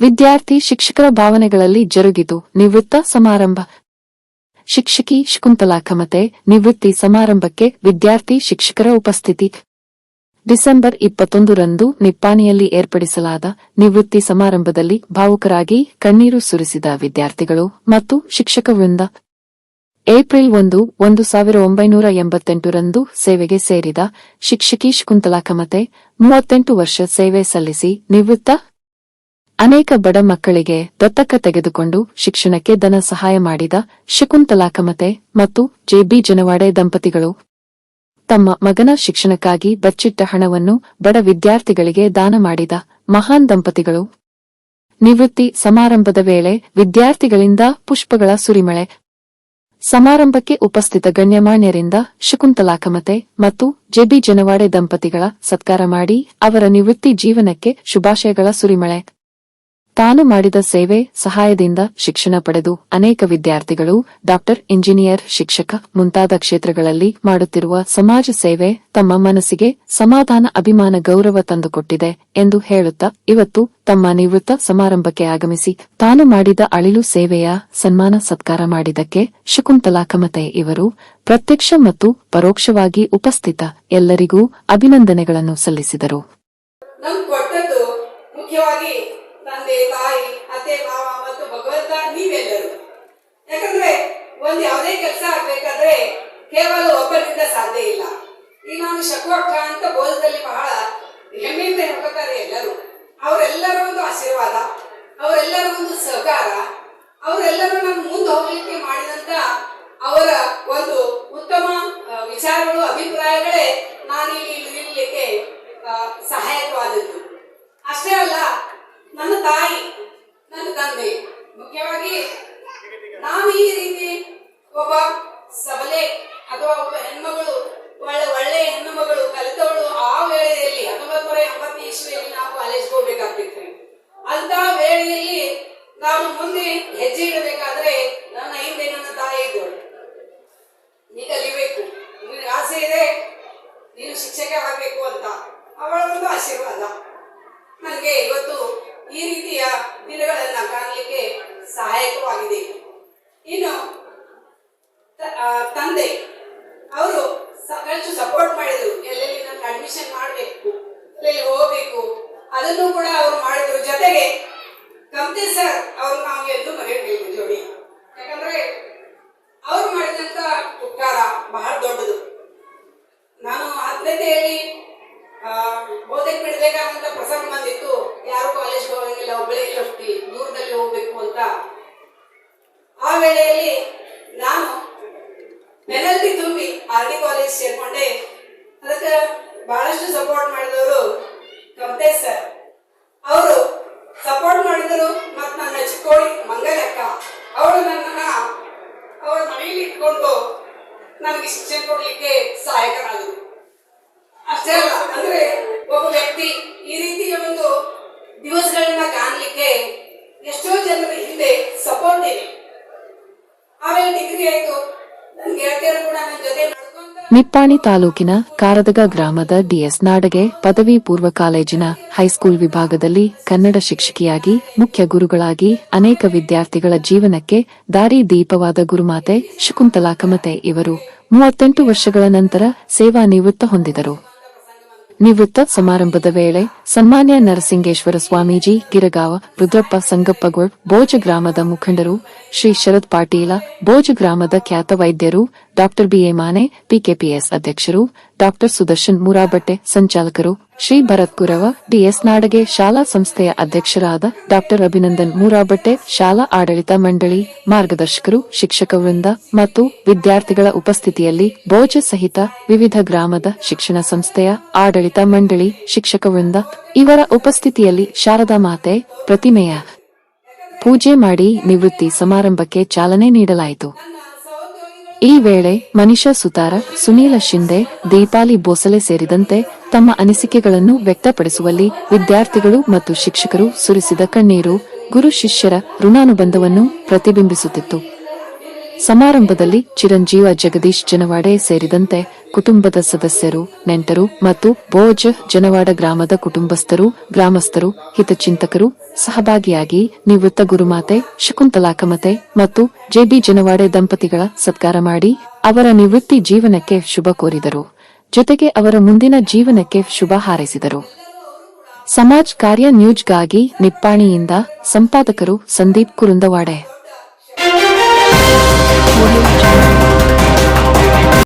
ವಿದ್ಯಾರ್ಥಿ ಶಿಕ್ಷಕರ ಭಾವನೆಗಳಲ್ಲಿ ಜರುಗಿತು. ನಿವೃತ್ತ ಸಮಾರಂಭ. ಶಿಕ್ಷಕಿ ಶಕುಂತಲಾ ಕಮತೆ ನಿವೃತ್ತಿ ಸಮಾರಂಭಕ್ಕೆ ವಿದ್ಯಾರ್ಥಿ ಶಿಕ್ಷಕರ ಉಪಸ್ಥಿತಿ. ಡಿಸೆಂಬರ್ ಇಪ್ಪತ್ತೊಂದರಂದು ನಿಪ್ಪಾಣಿಯಲ್ಲಿ ಏರ್ಪಡಿಸಲಾದ ನಿವೃತ್ತಿ ಸಮಾರಂಭದಲ್ಲಿ ಭಾವುಕರಾಗಿ ಕಣ್ಣೀರು ಸುರಿಸಿದ ವಿದ್ಯಾರ್ಥಿಗಳು ಮತ್ತು ಶಿಕ್ಷಕ ವೃಂದ. ಏಪ್ರಿಲ್ ಒಂದು ಒಂದು ಸಾವಿರ ಒಂಬೈನೂರ ಎಂಬತ್ತೆಂಟರಂದು ಸೇವೆಗೆ ಸೇರಿದ ಶಿಕ್ಷಕಿ ಶಕುಂತಲಾ ಕಮತೆ ಮೂವತ್ತೆಂಟು ವರ್ಷ ಸೇವೆ ಸಲ್ಲಿಸಿ ನಿವೃತ್ತ ಅನೇಕ ಬಡ ಮಕ್ಕಳಿಗೆ ದತ್ತಕ ತೆಗೆದುಕೊಂಡು ಶಿಕ್ಷಣಕ್ಕೆ ಧನ ಸಹಾಯ ಮಾಡಿದ ಶಕುಂತಲಾಕಮತೆ ಮತ್ತು ಜೆಬಿ ಜನವಾಡೆ ದಂಪತಿಗಳು. ತಮ್ಮ ಮಗನ ಶಿಕ್ಷಣಕ್ಕಾಗಿ ಬಚ್ಚಿಟ್ಟ ಹಣವನ್ನು ಬಡ ವಿದ್ಯಾರ್ಥಿಗಳಿಗೆ ದಾನ ಮಾಡಿದ ಮಹಾನ್ ದಂಪತಿಗಳು. ನಿವೃತ್ತಿ ಸಮಾರಂಭದ ವೇಳೆ ವಿದ್ಯಾರ್ಥಿಗಳಿಂದ ಪುಷ್ಪಗಳ ಸುರಿಮಳೆ. ಸಮಾರಂಭಕ್ಕೆ ಉಪಸ್ಥಿತ ಗಣ್ಯಮಾನ್ಯರಿಂದ ಶಕುಂತಲಾಕಮತೆ ಮತ್ತು ಜೆಬಿ ಜನವಾಡೆ ದಂಪತಿಗಳ ಸತ್ಕಾರ ಮಾಡಿ ಅವರ ನಿವೃತ್ತಿ ಜೀವನಕ್ಕೆ ಶುಭಾಶಯಗಳ ಸುರಿಮಳೆ. ತಾನು ಮಾಡಿದ ಸೇವೆ, ಸಹಾಯದಿಂದ ಶಿಕ್ಷಣ ಪಡೆದು ಅನೇಕ ವಿದ್ಯಾರ್ಥಿಗಳು, ಡಾಕ್ಟರ್, ಇಂಜಿನಿಯರ್, ಶಿಕ್ಷಕ ಮುಂತಾದ ಕ್ಷೇತ್ರಗಳಲ್ಲಿ ಮಾಡುತ್ತಿರುವ ಸಮಾಜ ಸೇವೆ ತಮ್ಮ ಮನಸ್ಸಿಗೆ ಸಮಾಧಾನ, ಅಭಿಮಾನ, ಗೌರವ ತಂದುಕೊಟ್ಟಿದೆ ಎಂದು ಹೇಳುತ್ತಾ ಇವತ್ತು ತಮ್ಮ ನಿವೃತ್ತ ಸಮಾರಂಭಕ್ಕೆ ಆಗಮಿಸಿ ತಾನು ಮಾಡಿದ ಅಳಿಲು ಸೇವೆಯ ಸನ್ಮಾನ ಸತ್ಕಾರ ಮಾಡಿದಕ್ಕೆ ಶಕುಂತಲಾ ಕಮತೆ ಇವರು ಪ್ರತ್ಯಕ್ಷ ಮತ್ತು ಪರೋಕ್ಷವಾಗಿ ಉಪಸ್ಥಿತ ಎಲ್ಲರಿಗೂ ಅಭಿನಂದನೆಗಳನ್ನು ಸಲ್ಲಿಸಿದರು. ತಂದೆ, ತಾಯಿ, ಅತ್ತೆ, ಮಾವ ಮತ್ತು ಭಗವಂತ ನೀವೆಲ್ಲರೂ. ಯಾಕಂದ್ರೆ ಒಂದು ಯಾವುದೇ ಕೆಲಸ ಆಗ್ಬೇಕಾದ್ರೆ ಕೇವಲ ಒಬ್ಬರಿಂದ ಸಾಧ್ಯ ಇಲ್ಲ. ಈಗ ನಾನು ಶಕುವಕ್ಕ ಅಂತ ಬೋಧದಲ್ಲಿ ಬಹಳ ಹೆಮ್ಮೆಯಿಂದ ಹೇಳ್ಕೊತಾರೆ ಎಲ್ಲರೂ. ಅವರೆಲ್ಲರ ಒಂದು ಆಶೀರ್ವಾದ, ಅವರೆಲ್ಲರ ಒಂದು ಸಹಕಾರ, ಅವರೆಲ್ಲರೂ ನಮ್ಗೆ ಮುಂದೆ ಹೋಗ್ಲಿಕ್ಕೆ ಮಾಡಿದಂತ ಅವರ ಒಂದು ಉತ್ತಮ ವಿಚಾರಗಳು, ಅಭಿಪ್ರಾಯಗಳೇ ನಾನು ಇಲ್ಲಿ ನಿಲ್ಲಲಿಕ್ಕೆ ಸಹಾಯಕವಾದದ್ದು ಅಷ್ಟೇ ಅಲ್ಲ ನನ್ನ ತಾಯಿ ನನ್ನ ತಂದೆ ಮುಖ್ಯವಾಗಿ ನಾನು ಈ ರೀತಿ ಒಬ್ಬ ಸಬಲೆ ಅಥವಾ ಹೆಣ್ಮಗಳು ಒಳ್ಳೆ ಒಳ್ಳೆ ಹೆಣ್ಣು ಮಗಳು ಕಲಿತವಳು ಆ ವೇಳೆಯಲ್ಲಿ, ಹತ್ತೊಂಬತ್ತು ನೂರ ಎಂಬತ್ತು ಇಸ್ವಿಯಲ್ಲಿ ನಾವು ಕಾಲೇಜ್ಗೆ ಹೋಗ್ಬೇಕಾಗ್ತಿತ್ತು. ಅಂತ ವೇಳೆಯಲ್ಲಿ ನಾನು ಮುಂದೆ ಹೆಜ್ಜೆ ಇಡಬೇಕಾದ್ರೆ ನನ್ನ ಹಿಂದೆ ನನ್ನ ತಾಯಿ ಇದ್ದಳು. ನೀ ಕಲಿಬೇಕು. ನಿನಗೆ ಆಸೆ ಇದೆ, ನೀನು ಶಿಕ್ಷಕ ಆಗಬೇಕು ಅಂತ. ಅವಳ ಒಂದು ಆಶೀರ್ವಾದ. ನನಗೆ ಇವತ್ತು ಈ ರೀತಿಯ ದಿನಗಳನ್ನ ಕಾಣಲಿಕ್ಕೆ ಸಹಾಯಕವಾಗಿದೆ. ಇನ್ನು ತಂದೆ. ಅವರು ಸಾಕಷ್ಟು ಸಪೋರ್ಟ್ ಮಾಡಿದ್ರು. ಎಲ್ಲೆಲ್ಲಿ ನನಗೆ ಅಡ್ಮಿಷನ್ ಮಾಡಬೇಕು, ಎಲ್ಲೆಲ್ಲಿ ಹೋಗಬೇಕು, ಅದನ್ನು ಕೂಡ ಅವರು ಮಾಡಿದ್ರು. ಜೊತೆಗೆ, ಕಮ್ತೆ ಸರ್ ಅವ್ರು ನಾವು ಇಟ್ಕೊಂಡು ನನಗೆ ಶಿಕ್ಷಣ ಕೊಡ್ಲಿಕ್ಕೆ ಸಹಾಯಕರಾದರು ಅಷ್ಟೇ ಅಲ್ಲ, ಅಂದ್ರೆ ಒಬ್ಬ ವ್ಯಕ್ತಿ ಈ ರೀತಿಯ ಒಂದು ದಿವಸಗಳನ್ನ ಕಾಣಲಿಕ್ಕೆ ಎಷ್ಟೋ ಜನರ ಹಿಂದೆ ಸಪೋರ್ಟ್ ಇದೆ. ಆಮೇಲೆ ಡಿಗ್ರಿ ಆಯ್ತು ನನ್ನ ಗೆಳತಿಯರು ಕೂಡ ನನ್ನ ಜೊತೆ ನಿಪ್ಪಾಣಿ ತಾಲೂಕಿನ ಕಾರದಗ ಗ್ರಾಮದ ಡಿಎಸ್ ನಾಡಗೆ ಪದವಿ ಪೂರ್ವ ಕಾಲೇಜಿನ ಹೈಸ್ಕೂಲ್ ವಿಭಾಗದಲ್ಲಿ ಕನ್ನಡ ಶಿಕ್ಷಕಿಯಾಗಿ ಮುಖ್ಯ ಗುರುಗಳಾಗಿ ಅನೇಕ ವಿದ್ಯಾರ್ಥಿಗಳ ಜೀವನಕ್ಕೆ ದಾರಿ ದೀಪವಾದ ಗುರುಮಾತೆ ಶಕುಂತಲಾ ಕಮತೆ ಇವರು. ಮೂವತ್ತೆಂಟು ವರ್ಷಗಳ ನಂತರ ಸೇವಾ ನಿವೃತ್ತ ಹೊಂದಿದರು. ನಿವೃತ್ತ ಸಮಾರಂಭದ ವೇಳೆ ಸನ್ಮಾನ್ಯ ನರಸಿಂಗೇಶ್ವರ ಸ್ವಾಮೀಜಿ, ಗಿರಗಾವ, ರುದ್ರಪ್ಪ ಸಂಗಪ್ಪಗೋಳ್ ಬೋಜ ಗ್ರಾಮದ ಮುಖಂಡರು, ಶ್ರೀ ಶರದ್ ಪಾಟೀಲ, ಭೋಜ ಗ್ರಾಮದ ಖ್ಯಾತ ವೈದ್ಯರು, doctor B A Mane, PKPS ಅಧ್ಯಕ್ಷರು, ಡಾಕ್ಟರ್ ಸುದರ್ಶನ್ ಮುರಾಬಟ್ಟೆ ಸಂಚಾಲಕರು, ಶ್ರೀ ಭರತ್ ಕುರವ ಡಿಎಸ್ ನಾಡಗೆ ಶಾಲಾ ಸಂಸ್ಥೆಯ ಅಧ್ಯಕ್ಷರಾದ ಡಾಕ್ಟರ್ ಅಭಿನಂದನ್ ಮುರಾಬಟ್ಟೆ, ಶಾಲಾ ಆಡಳಿತ ಮಂಡಳಿ ಮಾರ್ಗದರ್ಶಕರು, ಶಿಕ್ಷಕ ವೃಂದ ಮತ್ತು ವಿದ್ಯಾರ್ಥಿಗಳ ಉಪಸ್ಥಿತಿಯಲ್ಲಿ ಭೋಜ ಸಹಿತ ವಿವಿಧ ಗ್ರಾಮದ ಶಿಕ್ಷಣ ಸಂಸ್ಥೆಯ ಆಡಳಿತ ಮಂಡಳಿ, ಶಿಕ್ಷಕ ವೃಂದ, ಇವರ ಉಪಸ್ಥಿತಿಯಲ್ಲಿ ಶಾರದಾ ಮಾತೆ, ಪ್ರತಿಮೆಯ ಪೂಜೆ ಮಾಡಿ ನಿವೃತ್ತಿ ಸಮಾರಂಭಕ್ಕೆ ಚಾಲನೆ ನೀಡಲಾಯಿತು. ಈ ವೇಳೆ ಮನಿಷಾ ಸುತಾರ, ಸುನೀಲ ಶಿಂದೆ, ದೀಪಾಲಿ ಬೋಸಲೆ ಸೇರಿದಂತೆ ತಮ್ಮ ಅನಿಸಿಕೆಗಳನ್ನು ವ್ಯಕ್ತಪಡಿಸುವಲ್ಲಿ ವಿದ್ಯಾರ್ಥಿಗಳು ಮತ್ತು ಶಿಕ್ಷಕರು ಸುರಿಸಿದ ಕಣ್ಣೀರು, ಗುರು ಶಿಷ್ಯರ ಋಣಾನುಬಂಧವನ್ನು ಪ್ರತಿಬಿಂಬಿಸುತ್ತಿತ್ತು. ಸಮಾರಂಭದಲ್ಲಿ ಚಿರಂಜೀವ ಜಗದೀಶ್ ಜನವಾಡೆ ಸೇರಿದಂತೆ ಕುಟುಂಬದ ಸದಸ್ಯರು, ನೆಂಟರು ಮತ್ತು ಬೋಜ್ ಜನವಾಡ ಗ್ರಾಮದ ಕುಟುಂಬಸ್ಥರು, ಗ್ರಾಮಸ್ಥರು, ಹಿತಚಿಂತಕರು ಸಹಭಾಗಿಯಾಗಿ ನಿವೃತ್ತ ಗುರುಮಾತೆ ಶಕುಂತಲಾಕಮತೆ ಮತ್ತು ಜೆಬಿ ಜನವಾಡೆ ದಂಪತಿಗಳ ಸತ್ಕಾರ ಮಾಡಿ ಅವರ ನಿವೃತ್ತಿ ಜೀವನಕ್ಕೆ ಶುಭ ಕೋರಿದರು. ಜೊತೆಗೆ ಅವರ ಮುಂದಿನ ಜೀವನಕ್ಕೆ ಶುಭ ಹಾರೈಸಿದರು. ಸಮಾಜ್ ಕಾರ್ಯ ನ್ಯೂಸ್ಗಾಗಿ ನಿಪ್ಪಾಣಿಯಿಂದ ಸಂಪಾದಕರು ಸಂದೀಪ್ ಕುರುಂದವಾಡೆ. 我有一种